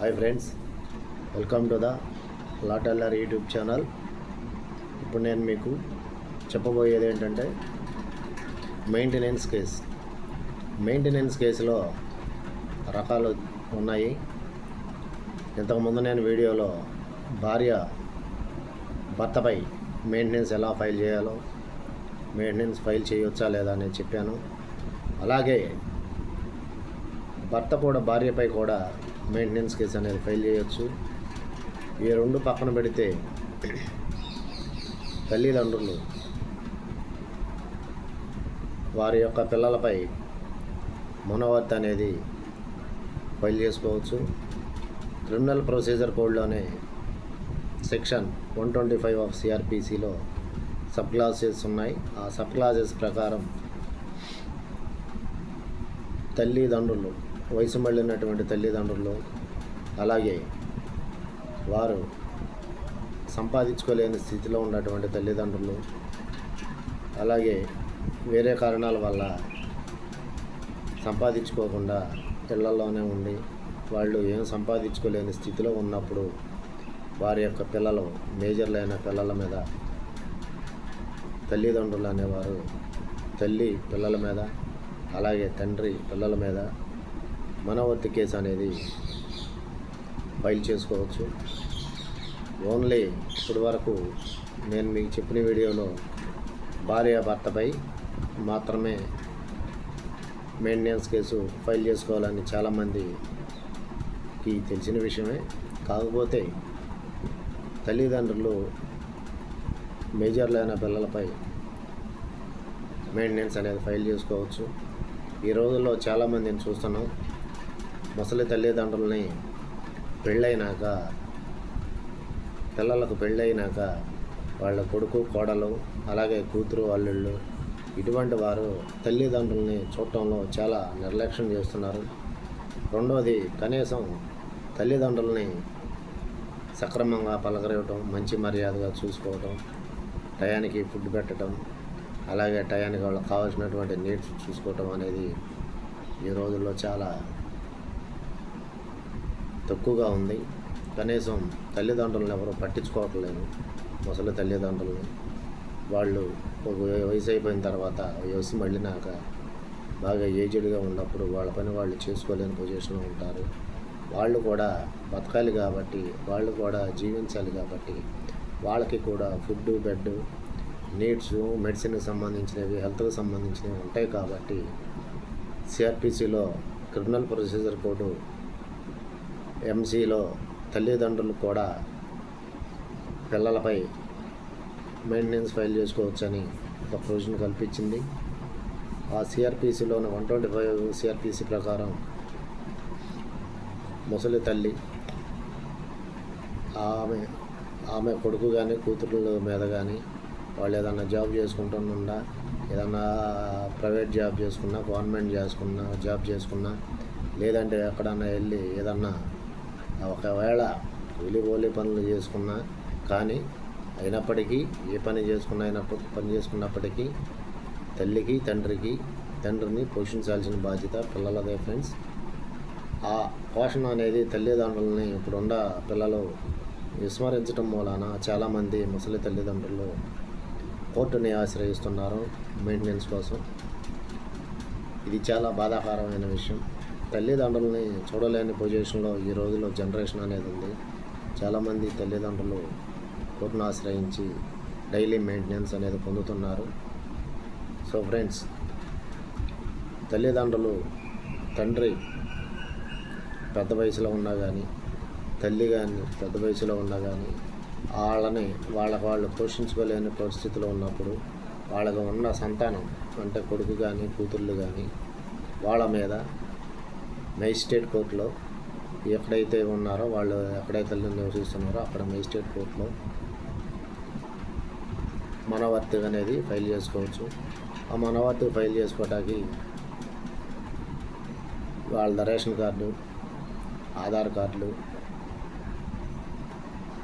Hi friends welcome to the లాటల్లర్ YouTube channel ఇప్పుడు నేను మీకు చెప్పబోయేది ఏంటంటే మెయింటెనెన్స్ కేస్ మెయింటెనెన్స్ కేసులో రకాలు ఉన్నాయి. ఇంతకుముందు నేను వీడియోలో భార్య భర్తపై మెయింటెనెన్స్ ఎలా ఫైల్ చేయాలో మెయింటెనెన్స్ ఫైల్ చేయొచ్చా లేదా అని చెప్పాను. అలాగే భర్త కూడా భార్యపై కూడా మెయింటెనెన్స్ కేసు అనేది ఫైల్ చేయొచ్చు. ఈ రెండు పక్కన పెడితే తల్లిదండ్రులు వారి యొక్క పిల్లలపై మనోవర్తి అనేది ఫైల్ చేసుకోవచ్చు. Criminal procedure కోడ్లోనే section one twenty five of సిఆర్పిసిలో sub clauses ఉన్నాయి. ఆ సబ్ క్లాసెస్ ప్రకారం తల్లిదండ్రులు వయసు మళ్ళినటువంటి తల్లిదండ్రులు అలాగే వారు సంపాదించుకోలేని స్థితిలో ఉన్నటువంటి తల్లిదండ్రులు అలాగే వేరే కారణాల వల్ల సంపాదించుకోకుండా ఇళ్ళలోనే ఉండి వాళ్ళు ఏం సంపాదించుకోలేని స్థితిలో ఉన్నప్పుడు వారి యొక్క పిల్లలు మేజర్లైన పిల్లల మీద తల్లిదండ్రులు అనేవారు తల్లి పిల్లల మీద అలాగే తండ్రి పిల్లల మీద మనవర్తి కేసు అనేది ఫైల్ చేసుకోవచ్చు. ఓన్లీ ఇప్పటి వరకు నేను మీకు చెప్పిన వీడియోలో భార్యాభర్తపై మాత్రమే మెయింటెనెన్స్ కేసు ఫైల్ చేసుకోవాలని చాలామందికి తెలిసిన విషయమే. కాకపోతే తల్లిదండ్రులు మేజర్లైన పిల్లలపై మెయింటెనెన్స్ అనేది ఫైల్ చేసుకోవచ్చు. ఈ రోజుల్లో చాలామందిని చూస్తున్నాం. ముసలి తల్లిదండ్రులని పెళ్ళైనాక పిల్లలకు పెళ్ళైనాక వాళ్ళ కొడుకు కోడలు అలాగే కూతురు అల్లుళ్ళు ఇటువంటి వారు తల్లిదండ్రుల్ని చూడటంలో చాలా నిర్లక్ష్యం చేస్తున్నారు. రెండవది కనీసం తల్లిదండ్రుల్ని సక్రమంగా పలకరివ్వటం మంచి మర్యాదగా చూసుకోవటం టయానికి ఫుడ్ పెట్టడం అలాగే టయానికి వాళ్ళకి కావాల్సినటువంటి నీడ్స్ చూసుకోవటం అనేది ఈ రోజుల్లో చాలా తక్కువగా ఉంది. కనీసం తల్లిదండ్రులను ఎవరు పట్టించుకోవట్లేదు. ముసలి తల్లిదండ్రులు వాళ్ళు ఒక వయసు అయిపోయిన తర్వాత వయసు మళ్ళినాక బాగా ఏజ్డ్గా ఉన్నప్పుడు వాళ్ళ పని వాళ్ళు చేసుకోలేని పొజిషన్లో ఉంటారు. వాళ్ళు కూడా బతకాలి కాబట్టి వాళ్ళు కూడా జీవించాలి కాబట్టి వాళ్ళకి కూడా ఫుడ్ బెడ్ నీడ్స్ మెడిసిన్కి సంబంధించినవి హెల్త్కి సంబంధించినవి ఉంటాయి కాబట్టి సిఆర్పిసిలో క్రిమినల్ ప్రొసీజర్ కోడ్ ఎంసీలో తల్లిదండ్రులు కూడా పిల్లలపై మెయింటెనెన్స్ ఫైల్ చేసుకోవచ్చని ఒక ప్రొవిజన్ కల్పించింది. ఆ సిఆర్పిసిలోని వన్ ట్వంటీ ఫైవ్ సిఆర్పిసి ప్రకారం ముసలి తల్లి ఆమె ఆమె కొడుకు కానీ కూతురుల మీద కానీ వాళ్ళు ఏదన్నా జాబ్ చేసుకుంటున్నా ఏదన్నా ప్రైవేట్ జాబ్ చేసుకున్నా గవర్నమెంట్ చేసుకున్నా జాబ్ చేసుకున్నా లేదంటే ఎక్కడన్నా వెళ్ళి ఏదన్నా ఒకవేళ కూలి పనులు చేసుకున్నా కానీ అయినప్పటికీ ఏ పని చేసుకున్నా అయినప్పుడు పని చేసుకున్నప్పటికీ తల్లికి తండ్రికి తండ్రిని పోషించాల్సిన బాధ్యత పిల్లలదే ఫ్రెండ్స్. ఆ పోషణ అనేది తల్లిదండ్రులని ఇప్పుడున్న పిల్లలు విస్మరించడం మూలాన చాలామంది ముసలి తల్లిదండ్రులు కోర్టుని ఆశ్రయిస్తున్నారు మెయింటెనెన్స్ కోసం. ఇది చాలా బాధాకరమైన విషయం. తల్లిదండ్రులని చూడలేని పొజిషన్లో ఈ రోజులో జనరేషన్ అనేది ఉంది. చాలామంది తల్లిదండ్రులు కోర్టును ఆశ్రయించి డైలీ మెయింటెనెన్స్ అనేది పొందుతున్నారు. సో ఫ్రెండ్స్ తల్లిదండ్రులు తండ్రి పెద్ద వయసులో ఉన్నా కానీ తల్లి కానీ పెద్ద వయసులో ఉన్నా కానీ వాళ్ళని వాళ్ళకు వాళ్ళు పోషించుకోలేని పరిస్థితిలో ఉన్నప్పుడు వాళ్ళకు ఉన్న సంతానం అంటే కొడుకు కానీ కూతుర్లు కానీ వాళ్ళ మీద మేజిస్ట్రేట్ కోర్టులో ఎక్కడైతే ఉన్నారో వాళ్ళు ఎక్కడైతే నివసిస్తున్నారో అక్కడ మేజిస్ట్రేట్ కోర్టులో మనవర్తి అనేది ఫైల్ చేసుకోవచ్చు. ఆ మనవర్తి ఫైల్ చేసుకోవటానికి వాళ్ళ రేషన్ కార్డు ఆధార్ కార్డులు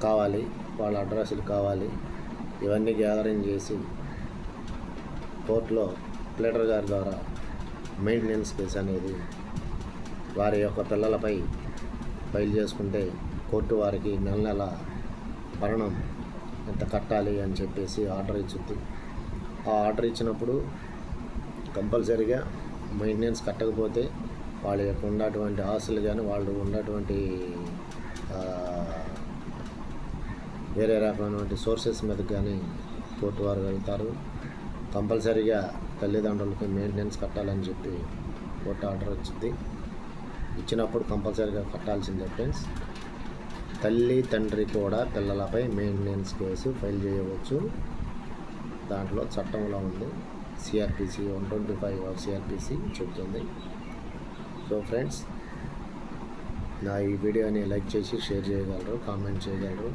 కావాలి వాళ్ళ అడ్రస్లు కావాలి ఇవన్నీ గ్యాదరింగ్ చేసి కోర్టులో ప్లేటర్ గారి ద్వారా మెయింటెనెన్స్ కేసు అనేది వారి యొక్క పిల్లలపై బయలు చేసుకుంటే కోర్టు వారికి నెల నెల భరణం ఎంత కట్టాలి అని చెప్పేసి ఆర్డర్ ఇచ్చుద్ది. ఆ ఆర్డర్ ఇచ్చినప్పుడు కంపల్సరీగా మెయింటెనెన్స్ కట్టకపోతే వాళ్ళ యొక్క ఉన్నటువంటి ఆస్తులు కానీ వాళ్ళు ఉన్నటువంటి వేరే రకమైనటువంటి సోర్సెస్ మీద కానీ కోర్టు వారు వెళ్తారు. కంపల్సరీగా తల్లిదండ్రులకి మెయింటెనెన్స్ కట్టాలని చెప్పి కోర్టు ఆర్డర్ వచ్చింది ఇచ్చినప్పుడు కంపల్సరీగా కట్టాల్సిందే ఫ్రెండ్స్ తల్లి తండ్రి కూడా పిల్లలపై మెయింటెనెన్స్ కేసు ఫైల్ చేయవచ్చు. దాంట్లో చట్టంలో ఉంది. CrPC one twenty five of CrPC చెబుతుంది. సో ఫ్రెండ్స్ నా ఈ వీడియోని లైక్ చేసి షేర్ చేయగలరు కామెంట్ చేయగలరు.